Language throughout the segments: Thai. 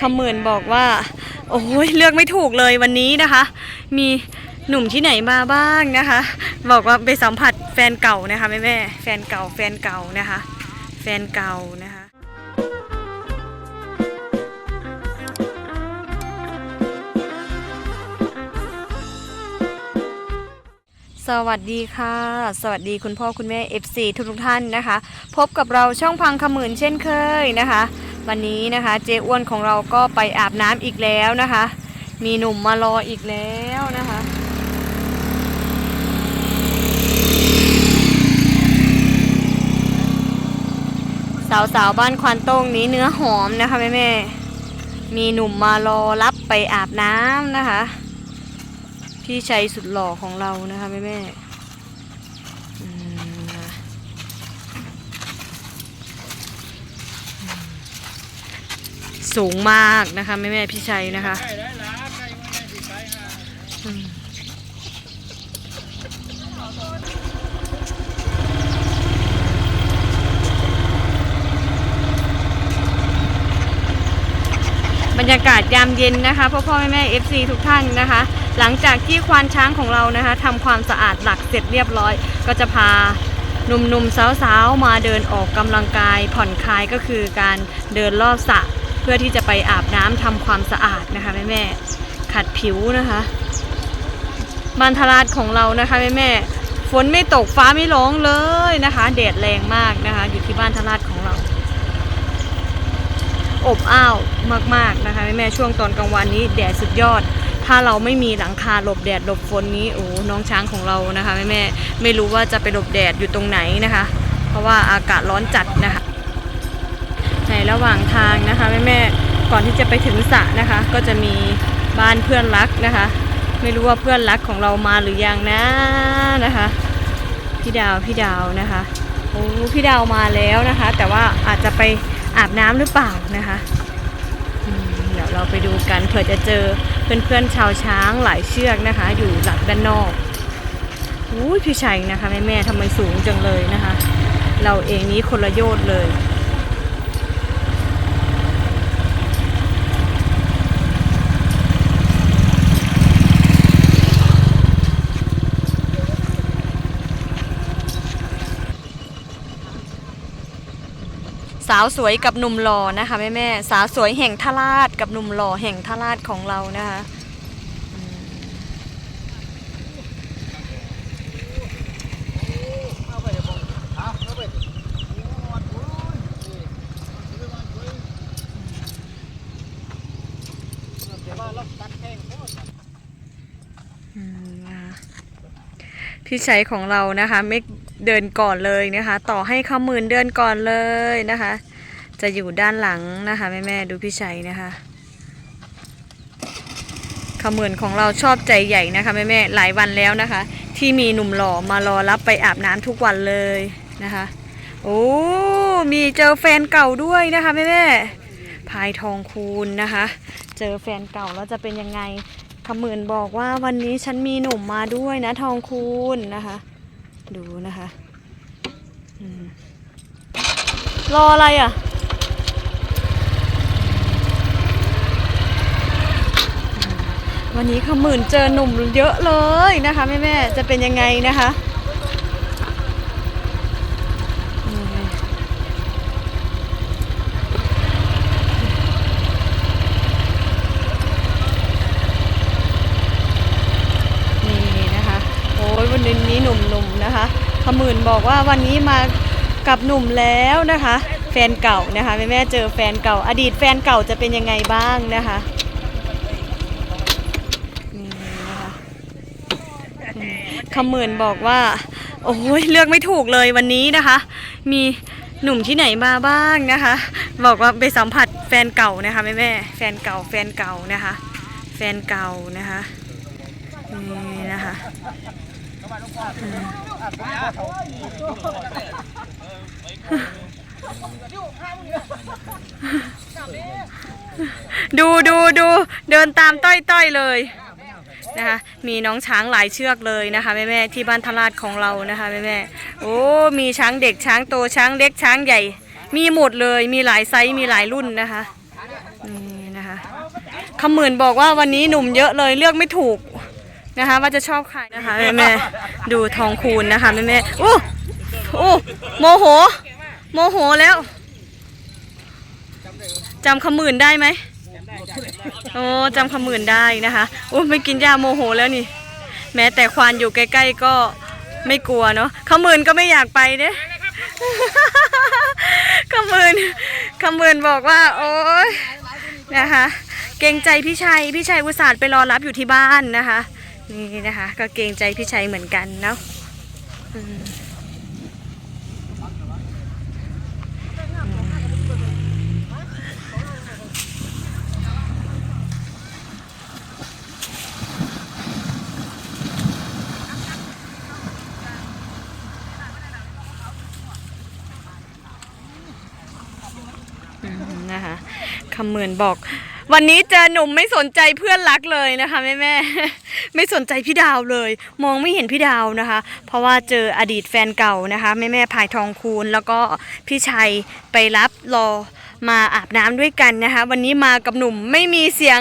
คำหมื่นบอกว่า โอ้ยเลือกไม่ถูกเลยวันนี้นะคะ มีหนุ่มที่ไหนมาบ้างนะคะ บอกว่าไปสัมผัสแฟนเก่านะคะแม่แม่แฟนเก่าแฟนเก่านะคะ แฟนเก่านะคะสวัสดีค่ะ สวัสดีคุณพ่อคุณแม่ FC ทุกทุกท่านนะคะ พบกับเราช่องพังขมื่นเช่นเคยนะคะ วันนี้นะคะ เจ๊อ้วนของเราก็ไปอาบน้ำอีกแล้วนะคะ มีหนุ่มมารออีกแล้วนะคะสาวๆบ้านควันโต้งนี้เนื้อหอมนะคะแม่แม่มีหนุ่มมารอรับไปอาบน้ำนะคะ พี่ชัยสุดหล่อของเรานะคะแม่แม่ๆอืมนะ สูงมากนะคะแม่แม่พี่ชัยนะคะบรรยากาศยามเย็นนะคะพ่อพ่อแม่แม่ FC ทุกท่านนะคะ หลังจากที่ควานช้างของเรานะคะทำความสะอาดหลักเสร็จเรียบร้อย ก็จะพาหนุ่มๆสาวๆมาเดินออกกำลังกายผ่อนคลายก็คือการเดินรอบสระ พื่อที่จะไปอาบน้ำทำความสะอาดนะคะแม่ๆขัดผิวนะคะบานทราดของเรานะคะแม่ๆฝนไม่ตกฟ้าไม่ร้องเลยนะคะแดดแรงมากนะคะ อยู่ที่บ้านทราดของเรา อบอ้าวมากๆนะคะแม่แม่ช่วงตอนกลางวันนี้แดดสุดยอด ถ้าเราไม่มีหลังคาหลบแดดหลบฝนนี้โอ้น้องช้างของเรานะคะแม่แม่ไม่รู้ว่าจะไปหลบแดดอยู่ตรงไหนนะคะ เพราะว่าอากาศร้อนจัดนะคะ ในระหว่างทางนะคะแม่แม่ๆก่อนที่จะไปถึงสระนะคะ ก็จะมีบ้านเพื่อนรักนะคะ ไม่รู้ว่าเพื่อนรักของเรามาหรือยังนะนะคะ พี่ดาวพี่ดาวนะคะโอ้พี่ดาวมาแล้วนะคะ แต่ว่าอาจจะไปอาบน้ำหรือเปล่านะคะเดี๋ยวเราไปดูกันเผื่อจะเจอเพื่อนๆชาวช้างหลายเชือกนะคะ อยู่หลักด้านนอกอุ้ยพี่ชัยนะคะแม่แม่ๆทำไมสูงจังเลยนะคะ เราเองนี้คนละโยชน์เลย สาวสวยกับหนุ่มหล่อนะคะแม่แม่สาวสวยแห่งทราชกับหนุ่มหล่อแห่งทราชของเรานะคะอืมอืมนะคะพี่ชัยของเรานะคะไม่ เดินก่อนเลยนะคะ ต่อให้ขมืนเดินก่อนเลยนะคะ จะอยู่ด้านหลังนะคะแม่แม่ดูพี่ชัยนะคะขมืนของเราชอบใจใหญ่นะคะแม่แม่หลายวันแล้วนะคะ ที่มีหนุ่มหล่อมารอรับไปอาบน้ำทุกวันเลยนะคะ โอ้มีเจอแฟนเก่าด้วยนะคะแม่แม่พายทองคูณนะคะ เจอแฟนเก่าแล้วจะเป็นยังไงขมืนบอกว่าวันนี้ฉันมีหนุ่มมาด้วยนะทองคูณนะคะ ดูนะคะรออะไรอะ วันนี้ขมื่นเจอหนุ่มเยอะเลยนะคะแม่แม่จะเป็นยังไงนะคะอืมนี่นะคะ โอ้ยวันนี้หนุ่มๆนะคะข มื่นบอกว่าวันนี้มากับหนุ่มแล้วนะคะ แฟนเก่านะคะแม่แม่เจอแฟนเก่า อดีตแฟนเก่าจะเป็นยังไงบ้างนะคะนี่นะคะขมื่นบอกว่า โอ้ยเลือกไม่ถูกเลยวันนี้นะคะ มีหนุ่มที่ไหนมาบ้างนะคะ บอกว่าไปสัมผัสแฟนเก่านะคะแม่แม่แฟนเก่าแฟนเก่านะคะ แฟนเก่านะคะนี่นะคะ ดูดูดูเดินตามต้อยต้อยเลยนะคะมีน้องช้างหลายเชือกเลยนะคะแม่แม่ที่บ้านทราดของเรานะคะแม่แม่โอ้มีช้างเด็กช้างโตช้างเล็กช้างใหญ่ มีหมดเลยมีหลายไซส์มีหลายรุ่นนะคะนี่นะคะคำหมื่นบอกว่าวันนี้หนุ่มเยอะเลยเลือกไม่ถูก นะคะ ว่าจะชอบใครนะคะแม่แม่ๆดูทองคูณนะคะแม่แม่ๆโอ้โอ้โมโห โมโหแล้วจำคำหมื่นได้ไหมโอ้จำคำหมื่นได้นะคะโอ้ไม่กินยาโมโหแล้วนี่ แม้แต่ควานอยู่ใกล้ ๆ ก็ไม่กลัวเนาะคำหมื่นก็ไม่อยากไปเด้คำหมื่นคำหมื่นบอกว่า โอ๊ยนะคะ เกรงใจพี่ชัยพี่ชัยอุตส่าห์ไปรอรับอยู่ที่บ้านนะคะ นี่นะคะ ก็เกรงใจพี่ชัยเหมือนกันเนาะอือืมนะคะคำเหมื่นบอก วันนี้เจอหนุ่มไม่สนใจเพื่อนรักเลยนะคะแม่แม่ๆไม่สนใจพี่ดาวเลย มองไม่เห็นพี่ดาวนะคะ เพราะว่าเจออดีตแฟนเก่านะคะแม่แม่ๆพายทองคูณ แล้วก็พี่ชัยไปรับรอมาอาบน้ำด้วยกันนะคะ วันนี้มากับหนุ่มไม่มีเสียง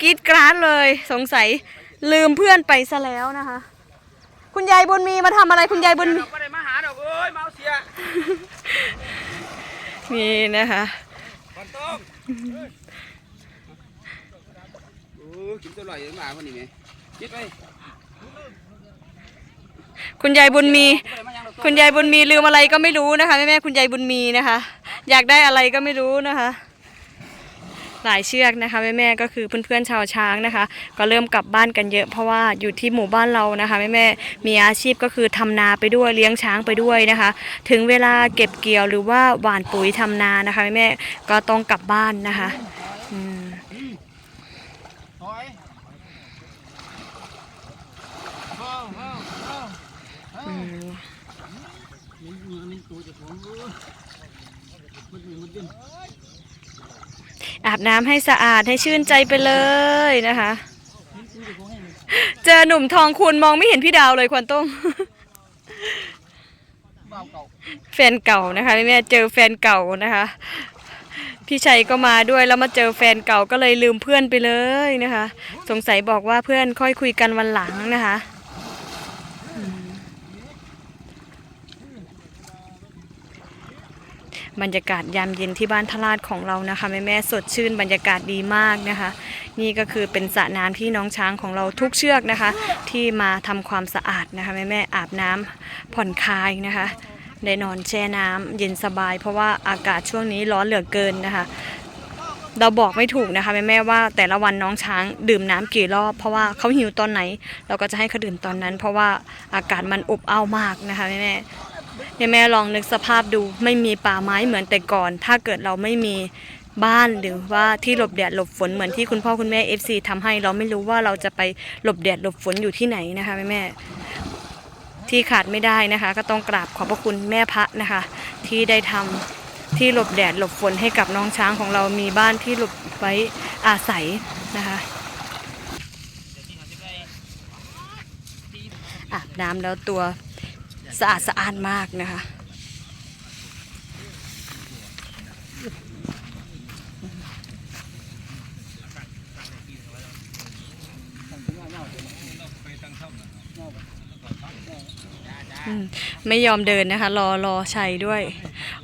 กรีดกราดเลย สงสัยลืมเพื่อนไปซะแล้วนะคะ คุณยายบุญมีมาทำอะไรคุณยายบุญมีไม่ได้มาหาดอกเอ้ยมาเอาเสียนี่นะคะ กินตัวลอยยังหมาวันนี้ไหมคิดไปคุณยายบุญมี คุณยายบุญมีลืมอะไรก็ไม่รู้นะคะแม่แม่คุณยายบุญมีนะคะ อยากได้อะไรก็ไม่รู้นะคะ หลายเชือกนะคะแม่แม่ก็คือเพื่อนๆชาวช้างนะคะ ก็เริ่มกลับบ้านกันเยอะ เพราะว่าอยู่ที่หมู่บ้านเรานะคะแม่แม่มีอาชีพก็คือทำนาไปด้วยเลี้ยงช้างไปด้วยนะคะ ถึงเวลาเก็บเกี่ยวหรือว่าหว่านปุ๋ยทำนานะคะแม่แม่ก็ต้องกลับบ้านนะคะอืม ถอยเฮ้าเฮ้าเฮ้า อืม มันมันตัวจะของเออมันมันมันดิ้น อาบน้ำให้สะอาดให้ชื่นใจไปเลยนะคะ เจอหนุ่มทองคุณมองไม่เห็นพี่ดาวเลยควันต้งแฟนเก่านะคะแม่แม่เจอแฟนเก่านะคะ พี่ชัยก็มาด้วยแล้วมาเจอแฟนเก่าก็เลยลืมเพื่อนไปเลยนะคะ สงสัยบอกว่าเพื่อนค่อยคุยกันวันหลังนะคะอืม บรรยากาศยามเย็นที่บ้านทลาดของเรานะคะแม่แม่สดชื่นบรรยากาศดีมากนะคะ นี่ก็คือเป็นสระน้ำที่น้องช้างของเราทุกเชือกนะคะ ที่มาทำความสะอาดนะคะแม่แม่อาบน้ำผ่อนคลายนะคะได้นอนแช่น้ำเย็นสบาย เพราะว่าอากาศช่วงนี้ร้อนเหลือเกินนะคะ เราบอกไม่ถูกนะคะแม่แม่ว่าแต่ละวันน้องช้างดื่มน้ำกี่รอบ เพราะว่าเขาหิวตอนไหน เราก็จะให้เขาดื่มตอนนั้น เพราะว่าอากาศมันอบอ้าวมากนะคะแม่แม่ แม่แม่ลองนึกสภาพดูไม่มีป่าไม้เหมือนแต่ก่อน ถ้าเกิดเราไม่มีบ้านหรือว่าที่หลบแดดหลบฝนเหมือนที่คุณพ่อคุณแม่ FC ทำให้เราไม่รู้ว่าเราจะไปหลบแดดหลบฝนอยู่ที่ไหนนะคะแม่แม่ที่ขาดไม่ได้นะคะ ก็ต้องกราบขอบพระคุณแม่พระนะคะ ที่ได้ทำที่หลบแดดหลบฝนให้กับน้องช้างของเรามีบ้านที่หลบไว้อาศัยนะคะอาบน้ำแล้วตัว สะอาดสะอาดมากนะคะ ไม่ยอมเดินนะคะ รอรอชัยด้วย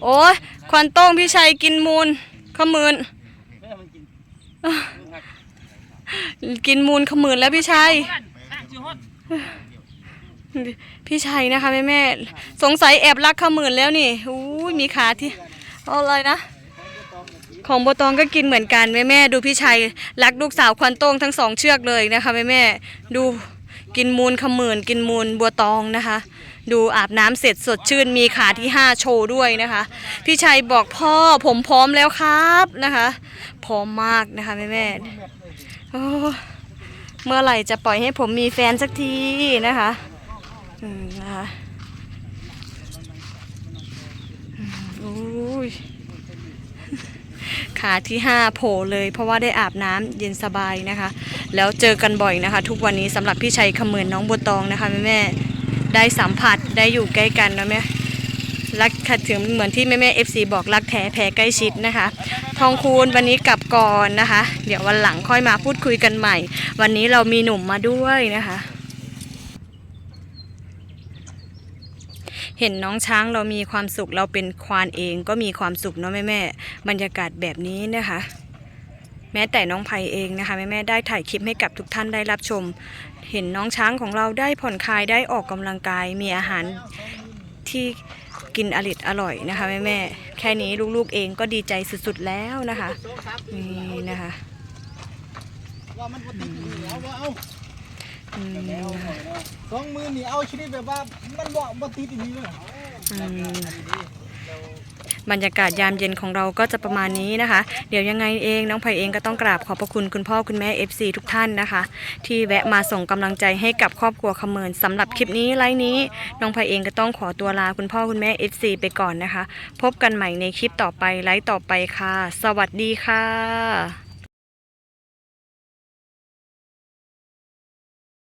โอ้ยควันโต้งพี่ชัยกินมูลขมื่นกินกินมูลขมืนแล้วพี่ชัย พี่ชัยนะคะแม่แม่สงสัยแอบรักขมืนแล้วนี่อู้มีขาที่เอาอะไรนะ ของโบตองก็กินเหมือนกันแม่แม่ดูพี่ชัยรักลูกสาวควันโต้งทั้งสองเชือกเลยนะคะแม่แม่ดูกินมูลขมืนกินมูลบัวตองนะคะ ดูอาบน้ำเสร็จสดชื่นมีขาที่ห้าโชว์ด้วยนะคะ พี่ชัยบอกพ่อผมพร้อมแล้วครับนะคะพร้อมมากนะคะแม่แม่เมื่อไหร่จะปล่อยให้ผมมีแฟนสักทีนะคะ อืมนะคะอืมอุ้ยขาที่ห้าโผล่เลยเพราะว่าได้อาบน้ำเย็นสบายนะคะ แล้วเจอกันบ่อยนะคะ ทุกวันนี้สำหรับพี่ชัยขมือนน้องบัวตองนะคะแม่แม่ได้สัมผัสได้อยู่ใกล้กันนะแม่รักค่ะถึงเหมือนที่แม่แม่เอฟซีบอกรักแท้แพ้ใกล้ชิดนะคะ ทองคูณวันนี้กลับก่อนนะคะ เดี๋ยววันหลังค่อยมาพูดคุยกันใหม่ วันนี้เรามีหนุ่มมาด้วยนะคะ เห็นน้องช้างเรามีความสุขเราเป็นควานเองก็มีความสุขเนาะแม่แม่บรรยากาศแบบนี้นะคะ แม้แต่น้องไผ่เองนะคะแม่แม่ได้ถ่ายคลิปให้กับทุกท่านได้รับชม เห็นน้องช้างของเราได้ผ่อนคลายได้ออกกำลังกายมีอาหารที่กินอริดอร่อยนะคะแม่แม่แค่นี้ลูกๆเองก็ดีใจสุดๆแล้วนะคะสองสามปีนี่นะคะ สองมือนี่เอาชนิดแบบว่ามันบ่บ่ติดอีกนี่เลยอืมบรรยากาศยามเย็นของเราก็จะประมาณนี้นะคะ เดี๋ยวยังไงเองน้องไผ่เองก็ต้องกราบขอบพระคุณคุณพ่อคุณแม่ FC ทุกท่านนะคะ ที่แวะมาส่งกำลังใจให้กับครอบครัวขเมินสำหรับคลิปนี้ไลฟ์นี้ น้องไผ่เองก็ต้องขอตัวลาคุณพ่อคุณแม่ FC ไปก่อนนะคะ พบกันใหม่ในคลิปต่อไปไลฟ์ต่อไปค่ะ สวัสดีค่ะ